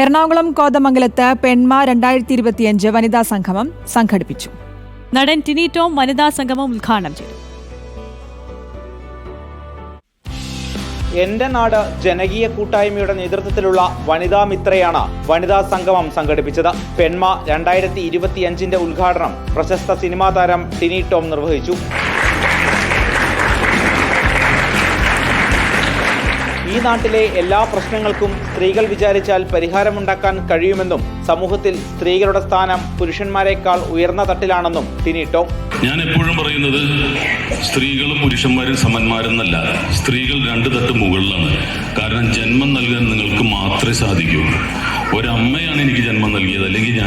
എറണാകുളം കോതമംഗലത്ത് പെൺമ രണ്ടായിരത്തി ഇരുപത്തിയഞ്ച് വനിതാ സംഗമം സംഘടിപ്പിച്ചു. നടൻ ടിനി ടോം വനിതാ സംഗമം ഉദ്ഘാടനം ചെയ്തു. എന്റെ നാട് ജനകീയ കൂട്ടായ്മയുടെ നേതൃത്വത്തിലുള്ള വനിതാ മിത്രയാണ് വനിതാ സംഗമം സംഘടിപ്പിച്ചത്. പെൺമ രണ്ടായിരത്തി ഇരുപത്തിയഞ്ചിന്റെ ഉദ്ഘാടനം പ്രശസ്ത സിനിമാ താരം ടിനി ടോം നിർവഹിച്ചു. ഈ നാട്ടിലെ എല്ലാ പ്രശ്നങ്ങൾക്കും സ്ത്രീകൾ വിചാരിച്ചാൽ പരിഹാരമുണ്ടാക്കാൻ കഴിയുമെന്നും സമൂഹത്തിൽ സ്ത്രീകളുടെ സ്ഥാനം പുരുഷന്മാരെക്കാൾ ഉയർന്ന തട്ടിലാണെന്നും തിനിട്ടോ ഞാൻ എപ്പോഴും പറയുന്നത് സ്ത്രീകളും പുരുഷന്മാരും സമന്മാരെന്നല്ല സ്ത്രീകൾ രണ്ട് തട്ട് മുകളിലാണ്. കാരണം ജന്മം നൽകാൻ നിങ്ങൾക്ക് മാത്രമേ സാധിക്കൂ. ഒരമ്മയാണ് എനിക്ക് ജന്മം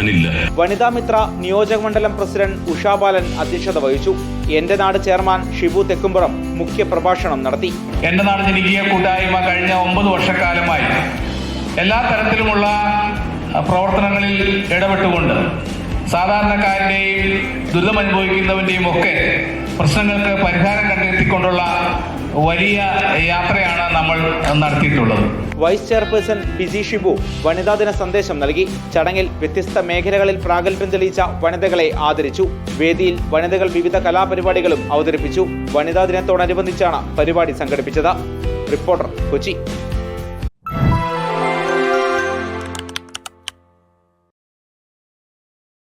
ഞാനില്ല. വനിതാ മിത്ര നിയോജക മണ്ഡലം പ്രസിഡന്റ് ഉഷാബാലൻ അധ്യക്ഷത വഹിച്ചു. എന്റെ നാട് ചെയർമാൻ ഷിബു തെക്കുംപുറം മുഖ്യ പ്രഭാഷണം നടത്തി. എന്റെ നാട് ജനകീയ കൂട്ടായ്മ കഴിഞ്ഞ ഒമ്പത് വർഷക്കാലമായി എല്ലാ തരത്തിലുമുള്ള പ്രവർത്തനങ്ങളിൽ ഇടപെട്ടുകൊണ്ട് സാധാരണക്കാരന്റെയും ദുരിതമനുഭവിക്കുന്നവന്റെയും ഒക്കെ പ്രശ്നങ്ങൾക്ക് പരിഹാരം കണ്ടെത്തിക്കൊണ്ടുള്ള വലിയ യാത്രയാണ് നമ്മൾ നടത്തിയിട്ടുള്ളത്. വൈസ് ചെയർപേഴ്സൺ ബിജി ഷിബു വനിതാ ദിന സന്ദേശം നൽകി. ചടങ്ങിൽ വ്യത്യസ്ത മേഖലകളിൽ പ്രാഗൽഭ്യം തെളിയിച്ച വനിതകളെ ആദരിച്ചു. വേദിയിൽ വനിതകൾ വിവിധ കലാപരിപാടികളും അവതരിപ്പിച്ചു. വനിതാ ദിനത്തോടനുബന്ധിച്ചാണ് പരിപാടി സംഘടിപ്പിച്ചത്. റിപ്പോർട്ടർ കൊച്ചി.